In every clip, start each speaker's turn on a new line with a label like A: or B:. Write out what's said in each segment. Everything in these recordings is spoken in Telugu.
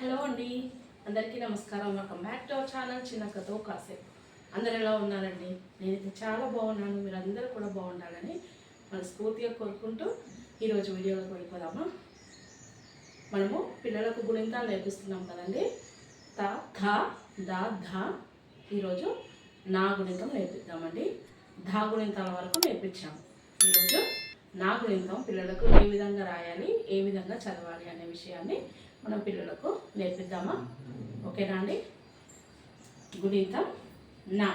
A: హలో అండి. అందరికీ నమస్కారం. Welcome back to our channel చిన్న కథో కాసేపు. అందరు ఎలా ఉన్నారండి? నేనైతే చాలా బాగున్నాను. మీరు అందరూ కూడా బాగుండాలని మనస్ఫూర్తిగా కోరుకుంటూ ఈరోజు వీడియోలోకి వెళ్ళిపోదామా? మనము పిల్లలకు గుణింతాలు నేర్పిస్తున్నాం కదండి. త థ ద ధ. ఈరోజు నా గుణింతం నేర్పిద్దామండి. ధా గుణింతాల వరకు నేర్పించాము. ఈరోజు నా గుణింతం పిల్లలకు ఏ విధంగా రాయాలి ఏ విధంగా చదవాలి అనే విషయాన్ని మనం పిల్లలకు నేర్పిద్దామా? ఓకేనా అండి? గుణితం నా.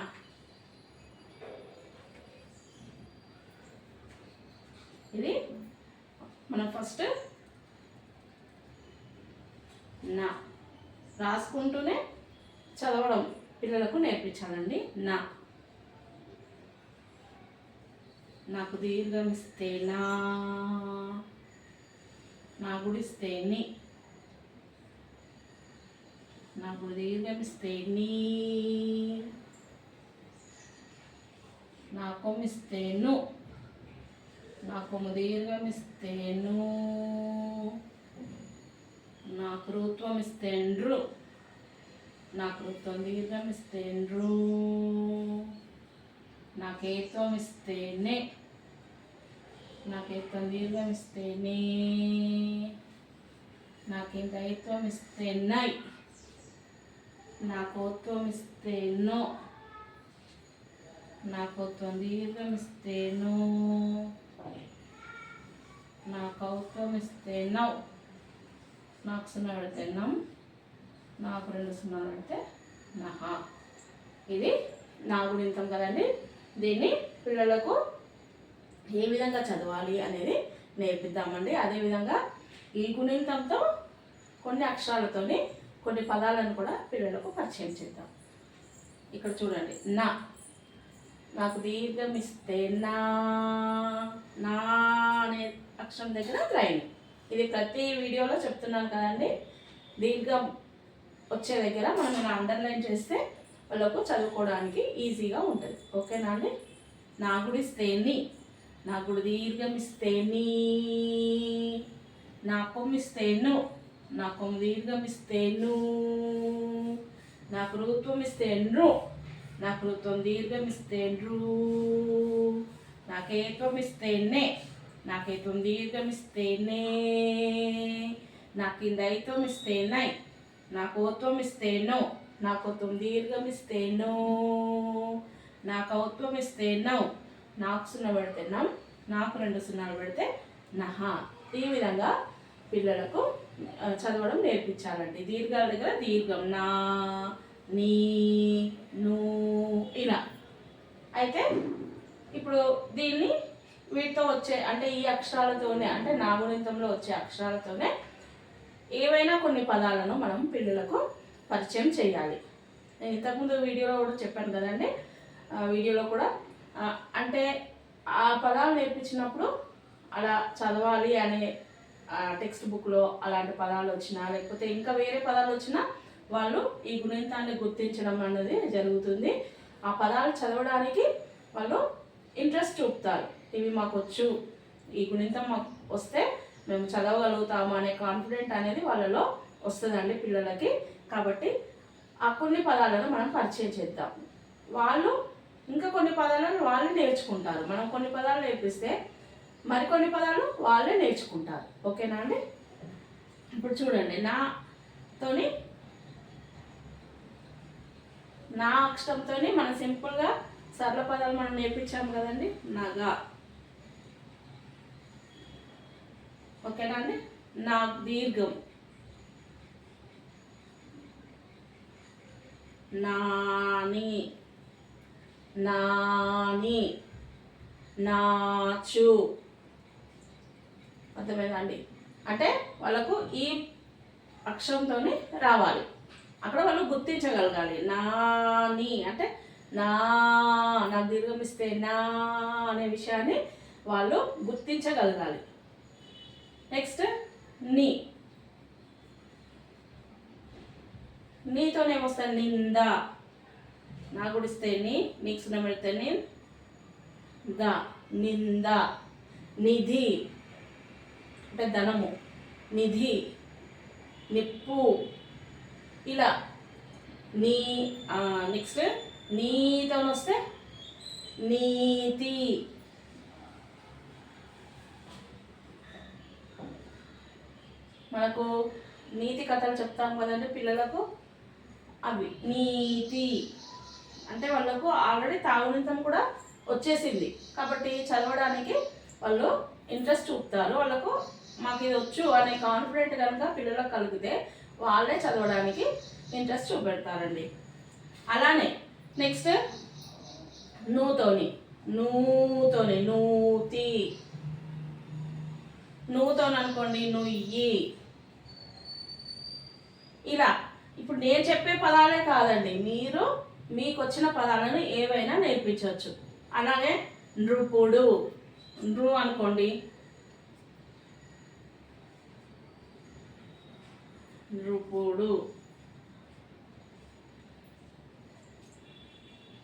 A: ఇది మనం ఫస్ట్ నా. రాసుకుంటూనే చదవడం పిల్లలకు నేర్పించాలండి. నా. నాకు దీర్ఘం ఇస్తే నా నా గుడిస్తే నీ నాకు దీర్ఘం ఇస్తే నీ నా కొమ్మిస్తే ను నా కొమ్ము దీర్ఘం ఇస్తే ను నా కృత్వం ఇస్తే నృ నా కృత్వం దీర్ఘం ఇస్తే నృ నాకు ఏత్వం ఇస్తే నే నాకు ఇంకా దీర్ఘం ఇస్తే నే ఇస్తే నై నాకు ఓత్వం ఇస్తే నో నాకు దీర్ఘం ఇస్తే నో ఇస్తే నౌ నాకు సున్నా పెడితే నమ్ నాకు రెండు సున్నాలు పెడితే నహా ఇది నా గుణింతం కదండి. దీన్ని పిల్లలకు ఏ విధంగా చదవాలి అనేది నేర్పిద్దామండి. అదేవిధంగా ఈ గుణింతంతో కొన్ని అక్షరాలతోని కొన్ని పదాలను కూడా పిల్లలకు పరిచయం చేద్దాం. ఇక్కడ చూడండి. నా. నాకు దీర్ఘం ఇస్తే నా నా అనే అక్షరం దగ్గర లైన్. ఇది ప్రతి వీడియోలో చెప్తున్నాను కదండి. దీర్ఘం వచ్చే దగ్గర మనం ఇలా అండర్లైన్ చేస్తే వాళ్ళకు చదువుకోవడానికి ఈజీగా ఉంటుంది. ఓకేనా అండి? నా గుడిస్తే నీ నా గుడి దీర్ఘం ఇస్తే నీ. నా కొమ్మిస్తే నువ్వు నా కొమ్ము దీర్ఘం ఇస్తే నా కృత్వం ఇస్తే నా కృత్వం దీర్ఘం ఇస్తే నాకేత్వం ఇస్తేనే నాకేత్వం దీర్ఘం ఇస్తే నే నాకు ఇందైత్వం ఇస్తే నై నాకు ఓత్వం ఇస్తే నో నాకు ఓత్వం దీర్ఘం ఇస్తే నో నాకు ఔత్వం ఇస్తే నౌ నాకు సున్నా పెడితే నాకు రెండు సున్నాలు పెడితే నహా. ఈ విధంగా పిల్లలకు చదవడం నేర్పించాలండి. దీర్ఘాల దగ్గర దీర్ఘం. నా నీ నూ ఇలా. అయితే ఇప్పుడు దీన్ని వీటితో వచ్చే అంటే ఈ అక్షరాలతోనే అంటే నాగుణితంలో వచ్చే అక్షరాలతోనే ఏవైనా కొన్ని పదాలను మనం పిల్లలకు పరిచయం చేయాలి. నేను ఇంతకుముందు వీడియోలో కూడా చెప్పాను కదండి. వీడియోలో కూడా అంటే ఆ పదాలు నేర్పించినప్పుడు అలా చదవాలి అనే టెక్స్ట్ బుక్లో అలాంటి పదాలు వచ్చినా లేకపోతే ఇంకా వేరే పదాలు వచ్చినా వాళ్ళు ఈ గుణింతాన్ని గుర్తించడం అనేది జరుగుతుంది. ఆ పదాలు చదవడానికి వాళ్ళు ఇంట్రెస్ట్ చూపుతారు. ఇవి మాకు వచ్చు. ఈ గుణింతం మాకు వస్తే మేము చదవగలుగుతాము అనే కాన్ఫిడెంట్ అనేది వాళ్ళలో వస్తుందండి పిల్లలకి. కాబట్టి ఆ కొన్ని పదాలను మనం పరిచయం చేద్దాం. వాళ్ళు ఇంకా కొన్ని పదాలను వాళ్ళు నేర్చుకుంటారు. మనం కొన్ని పదాలు నేర్పిస్తే మరికొన్ని పదాలు వాళ్ళే నేర్చుకుంటారు. ఓకేనా అండి? ఇప్పుడు చూడండి నాతోని నా అక్షరంతో మనం సింపుల్గా సరళ పదాలు మనం నేర్పించాము కదండి నగా. ఓకేనా అండి? నా దీర్ఘం. నాని. నాని. నాచు. అర్థమైందండి? అంటే వాళ్ళకు ఈ అక్షరంతోనే రావాలి. అక్కడ వాళ్ళు గుర్తించగలగాలి. నాని అంటే నా నాకు దీర్ఘం ఇస్తే నా అనే విషయాన్ని వాళ్ళు గుర్తించగలగాలి. నెక్స్ట్ నీ. నీతోనేమొస్తాను నింద. నా గుడిస్తే నీ నీకు సున్నా పెడితే నీ నింద. నిధి. అంటే ధనము నిధి నిప్పు ఇలా. నీ నెక్స్ట్ నీతో వస్తే నీతి. మనకు నీతి కథలు చెప్తాం కదండి పిల్లలకు అవి. నీతి. అంటే వాళ్ళకు ఆల్రెడీ తాగునితం కూడా వచ్చేసింది. కాబట్టి చదవడానికి వాళ్ళు ఇంట్రెస్ట్ చూపుతారు. వాళ్ళకు మాకు ఇది వచ్చు అనే కాన్ఫిడెంట్ కనుక పిల్లలకు కలిగితే వాళ్ళే చదవడానికి ఇంట్రెస్ట్ చూపెడతారండి. అలానే నెక్స్ట్ నూతోని నూతోని నూతి. నువ్వుతోని అనుకోండి నుయ్యి. ఇలా ఇప్పుడు నేను చెప్పే పదాలే కాదండి. మీరు మీకు వచ్చిన పదాలను ఏవైనా నేర్పించవచ్చు. అలాగే నృపుడు. నృ అనుకోండి. నృపుడు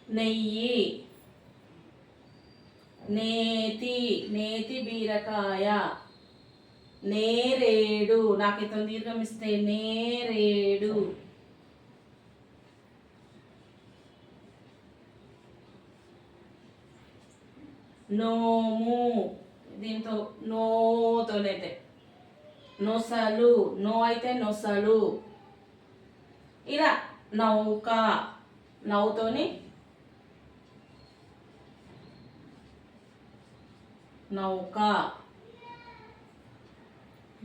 A: నెయ్యి. నేతి నేతి బీరకాయ. నేరేడు. నాకు ఇతను దీర్ఘం ఇస్తే నేరేడు. నోము. దీంతో నోతోనైతే నొసలు. నో అయితే నొసలు. ఇలా నౌక. నవ్వుతోని నౌక.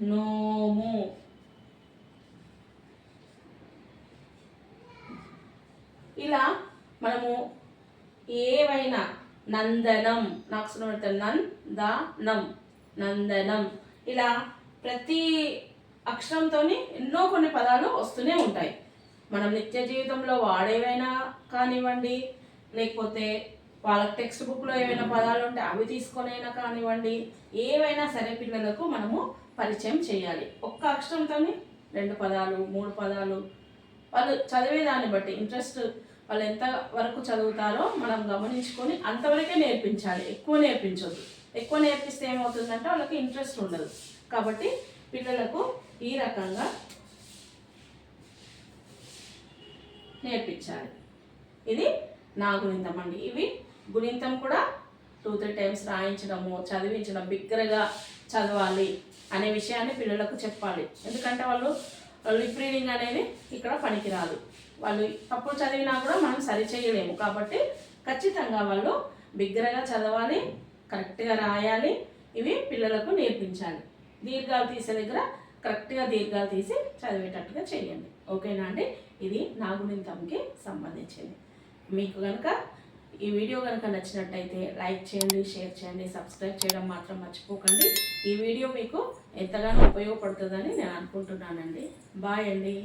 A: నోము. ఇలా మనము ఏవైనా నందనం. నాకు సున్నత నందనం. నందనం. ఇలా ప్రతి అక్షరంతోని ఎన్నో కొన్ని పదాలు వస్తూనే ఉంటాయి. మనం నిత్య జీవితంలో వాడేవైనా కానివ్వండి లేకపోతే వాళ్ళ టెక్స్ట్ బుక్లో ఏవైనా పదాలు ఉంటే అవి తీసుకొనైనా కానివ్వండి ఏవైనా సరే పిల్లలకు మనము పరిచయం చేయాలి. ఒక్క అక్షరంతో రెండు పదాలు మూడు పదాలు వాళ్ళు చదివేదాన్ని బట్టి ఇంట్రెస్ట్ వాళ్ళు ఎంత వరకు చదువుతారో మనం గమనించుకొని అంతవరకే నేర్పించాలి. ఎక్కువ నేర్పించొద్దు. ఎక్కువ నేర్పిస్తే ఏమవుతుందంటే వాళ్ళకి ఇంట్రెస్ట్ ఉండదు. కాబట్టి పిల్లలకు ఈ రకంగా నేర్పించాలి. ఇది నా గుణింతం అండి. ఇవి గుణింతం కూడా టూ త్రీ టైమ్స్ రాయించడము చదివించడం బిగ్గరగా చదవాలి అనే విషయాన్ని పిల్లలకు చెప్పాలి. ఎందుకంటే వాళ్ళు లిప్ రీడింగ్ అనేది ఇక్కడ పనికిరాదు. వాళ్ళు తప్పులు చదివినా కూడా మనం సరి చేయలేము. కాబట్టి ఖచ్చితంగా వాళ్ళు బిగ్గరగా చదవాలి కరెక్ట్గా రాయాలి ఇవి పిల్లలకు నేర్పించాలి. దీర్ఘాలు తీసే దగ్గర కరెక్ట్గా దీర్ఘాలు తీసి చదివేటట్టుగా చేయండి. ఓకేనా అండి? ఇది నా గుణింతంకి సంబంధించింది. మీకు కనుక ఈ వీడియో కనుక నచ్చినట్టయితే లైక్ చేయండి షేర్ చేయండి సబ్స్క్రైబ్ చేయడం మాత్రం మర్చిపోకండి. ఈ వీడియో మీకు ఎంతగానో ఉపయోగపడుతుందని నేను అనుకుంటున్నానండి. బాయ్ అండి.